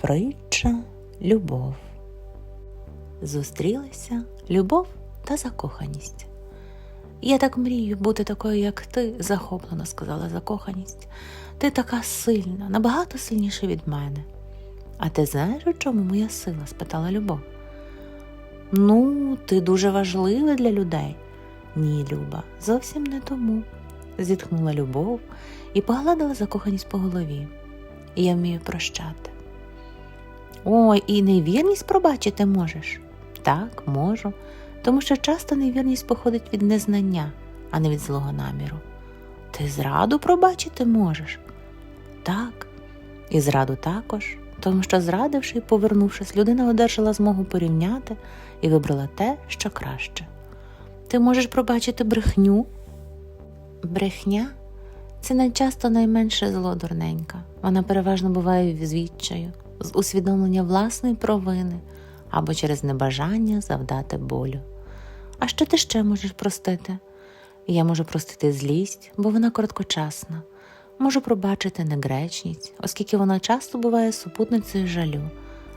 Притча любов. Зустрілися любов та закоханість. Я так мрію бути такою, як ти, захоплено сказала закоханість. Ти така сильна, набагато сильніша від мене. А ти знаєш, у чому моя сила? спитала Любов. Ну, ти дуже важлива для людей. Ні, Люба, зовсім не тому, зітхнула Любов і погладила закоханість по голові. Я вмію прощати. Ой, і невірність пробачити можеш? Так, можу, тому що часто невірність походить від незнання, а не від злого наміру. Ти зраду пробачити можеш? Так, і зраду також, тому що, зрадивши і повернувшись, людина одержала змогу порівняти і вибрала те, що краще. Ти можеш пробачити брехню? Брехня це найчасто найменше зло дурненька. Вона переважно буває з відчаю, з усвідомлення власної провини або через небажання завдати болю. А що ти ще можеш простити? Я можу простити злість, бо вона короткочасна. Можу пробачити негречність, оскільки вона часто буває супутницею жалю,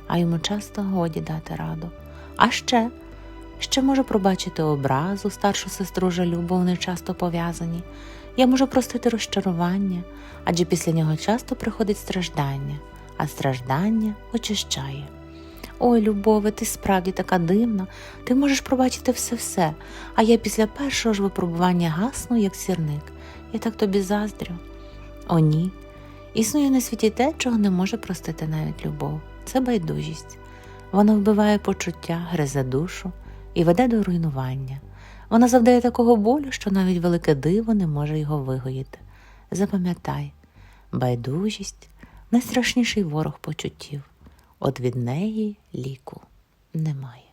а йому часто годі дати раду. А ще, ще можу пробачити образу старшу сестру жалю, бо вони часто пов'язані. Я можу простити розчарування, адже після нього часто приходить страждання, а страждання очищає. Ой, Любове, ти справді така дивна, ти можеш пробачити все-все, а я після першого ж випробування гасну, як сірник. Я так тобі заздрю. О, ні. Існує на світі те, чого не може простити навіть любов. Це байдужість. Вона вбиває почуття, гризе душу і веде до руйнування. Вона завдає такого болю, що навіть велике диво не може його вигоїти. Запам'ятай, байдужість найстрашніший ворог почуттів. От від неї ліку немає.